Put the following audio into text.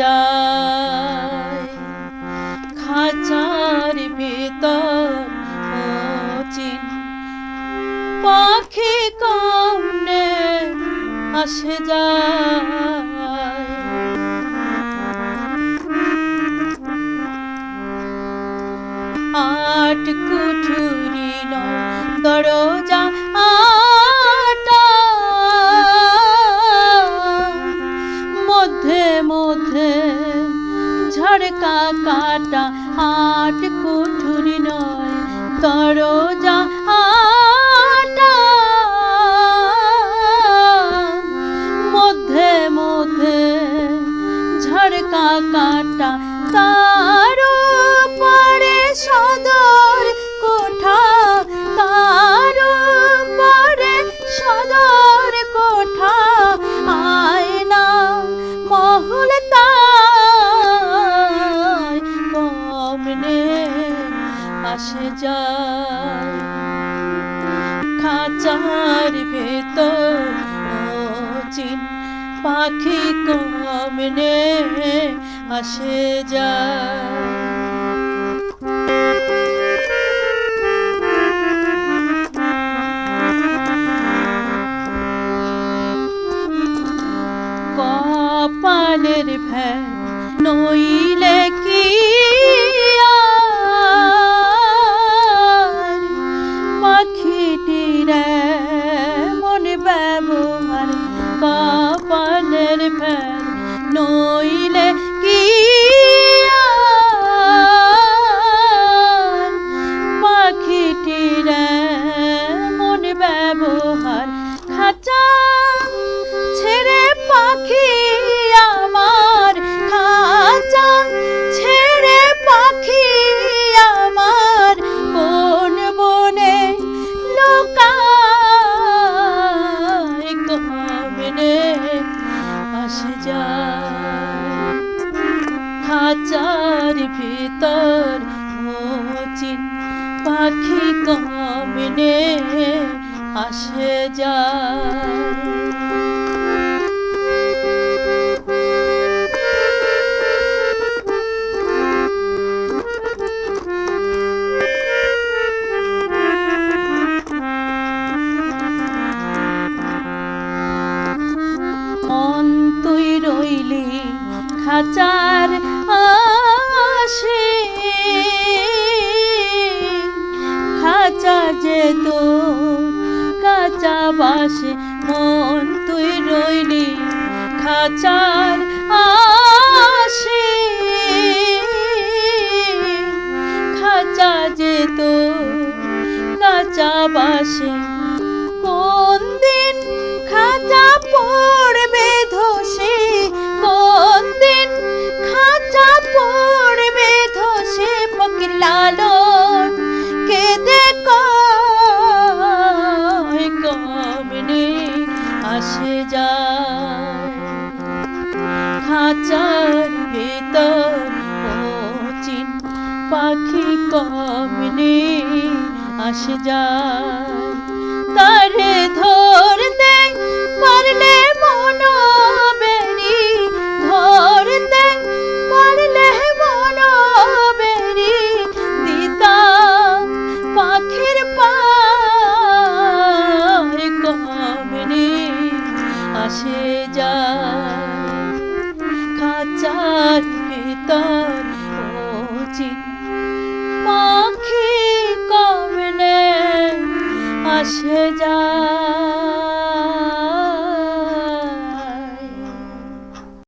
যায়। খাঁচার ভিতর চিন পাখি কমনে আসে যায়। আট কুঠুরি নয় দরজা ঝড়কা কাটা হাট কুঠুরি নয় দরজা আসে যায়। খাঁচার ভেতর চিন পাখি কমনে আসে যায়। কপালের ভ্যান নইলে ব্যবহার কপালের ভ্যান খাঁচার ভিতর চিন পাখি কামনে আসে যায়। খাঁচার আসে। খাঁচা যে তোর কাঁচা বাসে, মন তুই রইলি, খাঁচার আসে। খাঁচা যে তোর কাঁচা বাসে পাখি কমনে আসে যায়। তারে ধরতে পারলে মন বেরি ধরতে পারলে মন বেরি দিতা পাখির পার কমনে আসে যায়। খাচার ভিতর 谁家？